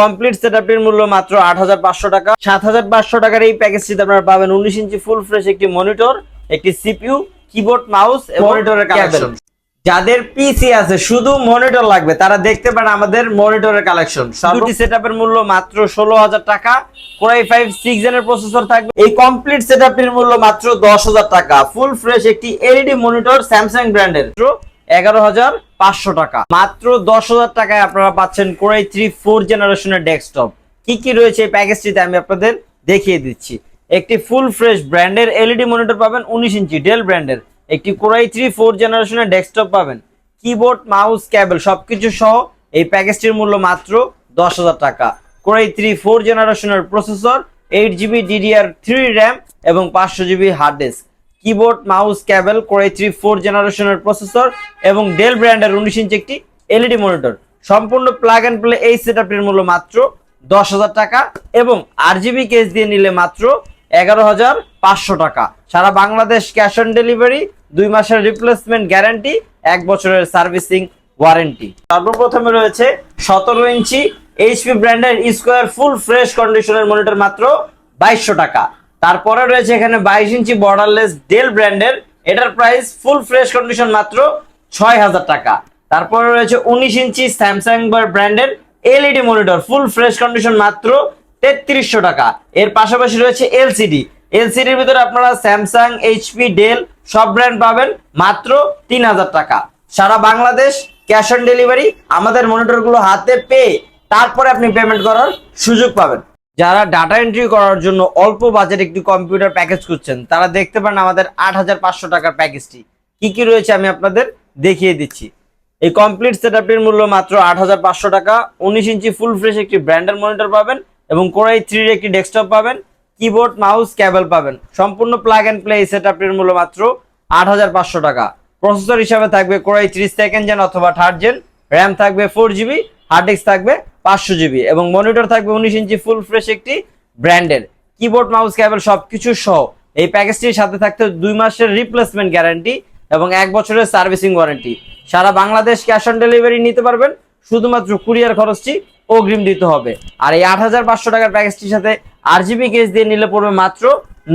Complete সেটআপটির মূল্য মাত্র আট হাজার পাঁচশো টাকা। সাত হাজার পাঁচশো টাকার এই প্যাকেজটিতে আপনারা পাবেন উনিশ ইঞ্চি ফুল ফ্রেশ একটি মনিটর একটি সিপিইউ কিবোর্ড মাউস এবং মনিটরের কালেকশন যাদের পিসি আছে শুধু মনিটর লাগবে তারা দেখতে পারেন আমাদের মনিটরের কালেকশন দুটি সেটআপের মূল্য মাত্র ষোলো হাজার টাকা। কোরাই ফাইভ সিক্স জেনের প্রসেসর থাকবে। এই কমপ্লিট সেটআপটির মূল্য মাত্র দশ হাজার টাকা। ফুল ফ্রেশ একটি এলইডি মনিটর স্যামসাং ব্র্যান্ডের এগারো হাজার পাঁচশো টাকা। মাত্র দশ হাজার টাকায় আপনারা পাচ্ছেন কোরাই থ্রি ফোর জেনারেশনের ডেস্কটপ। কি কি রয়েছে এই প্যাকেজটিতে আমি আপনাদের দেখিয়ে দিচ্ছি। একটি ফুল ফ্রেশ ব্র্যান্ডের এলইডি মনিটর পাবেন, উনিশ ইঞ্চি ডেল ব্র্যান্ডের। একটি কোরাই থ্রি ফোর জেনারেশনের ডেস্কটপ পাবেন। কিবোর্ড, মাউস, ক্যাবেল সবকিছু সহ এই প্যাকেজটির মূল্য মাত্র দশ হাজার টাকা। কোরাই থ্রি ফোর জেনারেশনের processor, eight GB DDR three RAM এবং পাঁচশো GB hard disk. Keyboard mouse cable core i three four জেনারেশনের প্রসেসর এবং ডেল ব্র্যান্ডের উনিশ ইঞ্চি একটি এলইডি মনিটর সম্পূর্ণ প্লাগ অ্যান্ড প্লে এই সেটআপটির মূল্য মাত্র দশ হাজার টাকা এবং আর জিবি কেস দিয়ে নিলে মাত্র এগারো হাজার পাঁচশো টাকা। সারা বাংলাদেশ ক্যাশ অন ডেলিভারি দুই মাসের রিপ্লেসমেন্ট গ্যারান্টি এক বছরের সার্ভিসিং ওয়ারেন্টি সর্বপ্রথমে রয়েছে সতেরো ইঞ্চি এইচপি ব্র্যান্ডের স্কোয়ার ফুল ফ্রেশ কন্ডিশনের মনিটর মাত্র বাইশশো টাকা। তারপরে রয়েছে এখানে বাইশ ইঞ্চি বর্ডারলেস ডেল ব্র্যান্ডের এটার প্রাইস ফুল ফ্রেশ কন্ডিশন মাত্র ছয় হাজার টাকা। তারপরে রয়েছে উনিশ ইঞ্চি স্যামসাং ব্র্যান্ডের LED monitor full fresh condition মাত্র তেত্রিশশো টাকা। এর পাশাপাশি রয়েছে এলসিডি এলসিডির ভিতরে আপনারা স্যামসাং এইচপি ডেল সব ব্র্যান্ড পাবেন মাত্র তিন হাজার টাকা। সারা বাংলাদেশ ক্যাশ অন ডেলিভারি আমাদের মনিটরগুলো হাতে পেয়ে তারপরে আপনি পেমেন্ট করার সুযোগ পাবেন। যারা ডাটা এন্ট্রি করার জন্য অল্প বাজেট একটি কম্পিউটার প্যাকেজ করছেন তারা দেখতে পারেন আমাদের আট হাজার পাঁচশো টাকার প্যাকেজটি কি কি রয়েছে আমি আপনাদের দেখিয়ে দিচ্ছি। এই কমপ্লিট সেটআপটির মূল্য মাত্র আট হাজার পাঁচশো টাকা, উনিশ ইঞ্চি ফুল ফ্রেশ একটি ব্র্যান্ডের মনিটর পাবেন এবং কোরাই থ্রির একটি ডেস্কটপ পাবেন কিবোর্ড মাউস ক্যাবেল পাবেন। সম্পূর্ণ প্লাগ অ্যান্ড প্লে এই সেটআপটির মূল্য মাত্র আট হাজার পাঁচশো টাকা। প্রসেসর হিসাবে থাকবে core i three second gen অথবা থার্ড জেন র্যাম থাকবে ফোর জিবি হার্ড ডিস্ক থাকবে পাঁচশো জিবি এবং মনিটর থাকবে উনিশ ইঞ্চি ফুল ফ্রেশ একটি ব্র্যান্ডের কিবোর্ড মাউস ক্যাবেল সবকিছু সহ। এই প্যাকেজটির সাথে থাকতে দুই মাসের রিপ্লেসমেন্ট গ্যারান্টি এবং এক বছরের সার্ভিসিং ওয়ারেন্টি সারা বাংলাদেশ ক্যাশ অন ডেলিভারি নিতে পারবেন, শুধুমাত্র কুরিয়ার খরচটি অগ্রিম দিতে হবে। আর এই আট হাজার পাঁচশো টাকার প্যাকেজটির সাথে আর জিবি কেস দিয়ে নিলে পড়বে মাত্র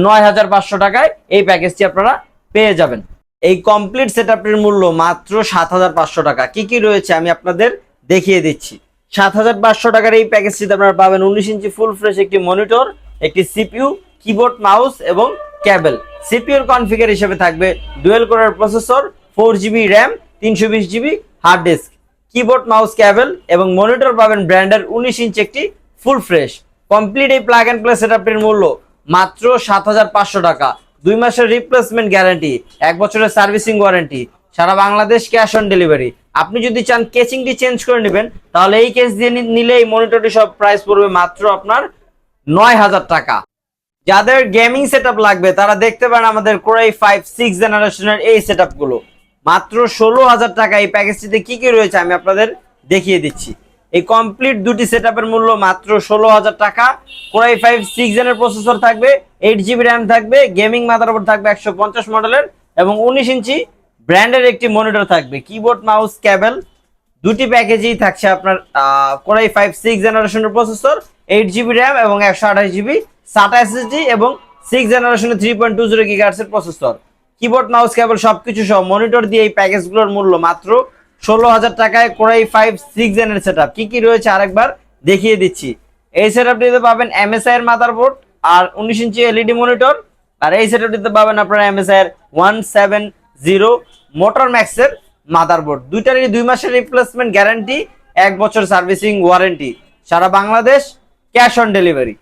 নয় হাজার পাঁচশো টাকায় এই প্যাকেজটি আপনারা পেয়ে যাবেন। এই কমপ্লিট সেটআপটির মূল্য মাত্র সাত হাজার পাঁচশো টাকা। কি কি রয়েছে আমি আপনাদের দেখিয়ে দিচ্ছি। সাত হাজার পাঁচশো টাকার এই প্যাকেজটিতে আপনারা পাবেন উনিশ ইঞ্চি ফুল ফ্রেশ একটি মনিটর একটি সিপিইউ কিবোর্ড মাউস এবং ক্যাবেল সিপিইউর কনফিগার হিসেবে থাকবে ডুয়েল কোরের প্রসেসর ফোর জিবি র্যাম তিনশো বিশ GB hard disk keyboard mouse cable এবং মনিটর পাবেন ব্র্যান্ডের উনিশ ইঞ্চ একটি ফুল ফ্রেশ কমপ্লিট এই প্লাগ অ্যান্ড প্লে সেটআপটির মূল্য মাত্র সাত হাজার পাঁচশো টাকা। দুই মাসের রিপ্লেসমেন্ট গ্যারান্টি এক বছরের সার্ভিসিং ওয়ারেন্টি সারা বাংলাদেশ ক্যাশ অন ডেলিভারি আপনি যদি চান কেচিংটি চেঞ্জ করে নেবেন, তাহলে এই কেস দিয়ে নিলে এই মনিটরটি সব প্রাইস পড়বে মাত্র আপনার নয় হাজার টাকা। যাদের গেমিং সেটআপ লাগবে, তারা দেখতে পারেন আমাদের কোরাই ফাইভ সিক্স জেনারেশনের এই সেটআপগুলো মাত্র ষোলো হাজার টাকা এই প্যাকেজটিতে কি কি রয়েছে আমি আপনাদের দেখিয়ে দিচ্ছি। এই কমপ্লিট দুটি সেটআপের মূল্য মাত্র ষোলো হাজার টাকা। কোরাই ফাইভ সিক্স জেনের প্রসেসর থাকবে এইট জিবি র্যাম থাকবে গেমিং মাদারবোর্ড থাকবে একশো পঞ্চাশ মডেলের এবং উনিশ ইঞ্চি ব্র্যান্ডের একটি মনিটর থাকবে কিবোর্ড মাউস ক্যাবেল দুটি প্যাকেজেই থাকছে আপনার কোরাই ফাইভ সিক্স জেনারেশনের প্রসেসর এইট জিবি র্যাম এবং একশো আঠাশ জিবি সাটা এসএসডি এবং সিক্স জেনারেশনের থ্রি পয়েন্ট টু জিরো গিগার্সের প্রসেসর কিবোর্ড মাউস কেবল সবকিছু সহ মনিটর দিয়ে এই প্যাকেজগুলোর মূল্য মাত্র ষোলো হাজার টাকায় কোরাই ফাইভ সিক্স জেনের সেট আপ কি কি রয়েছে আরেকবার দেখিয়ে দিচ্ছি। এই সেট আপটিতে পাবেন এমএসআই এর মাদারবোর্ড আর উনিশ ইঞ্চি এলইডি মনিটর আর এই সেট আপটিতে পাবেন আপনারা এমএসআই এর ওয়ান সেভেন জিরো, মোটর ম্যাক্সের মাদারবোর্ড। দুইটারই দুই মাসের রিপ্লেসমেন্ট গ্যারান্টি এক বছর সার্ভিসিং ওয়ারেন্টি সারা বাংলাদেশ ক্যাশ অন ডেলিভারি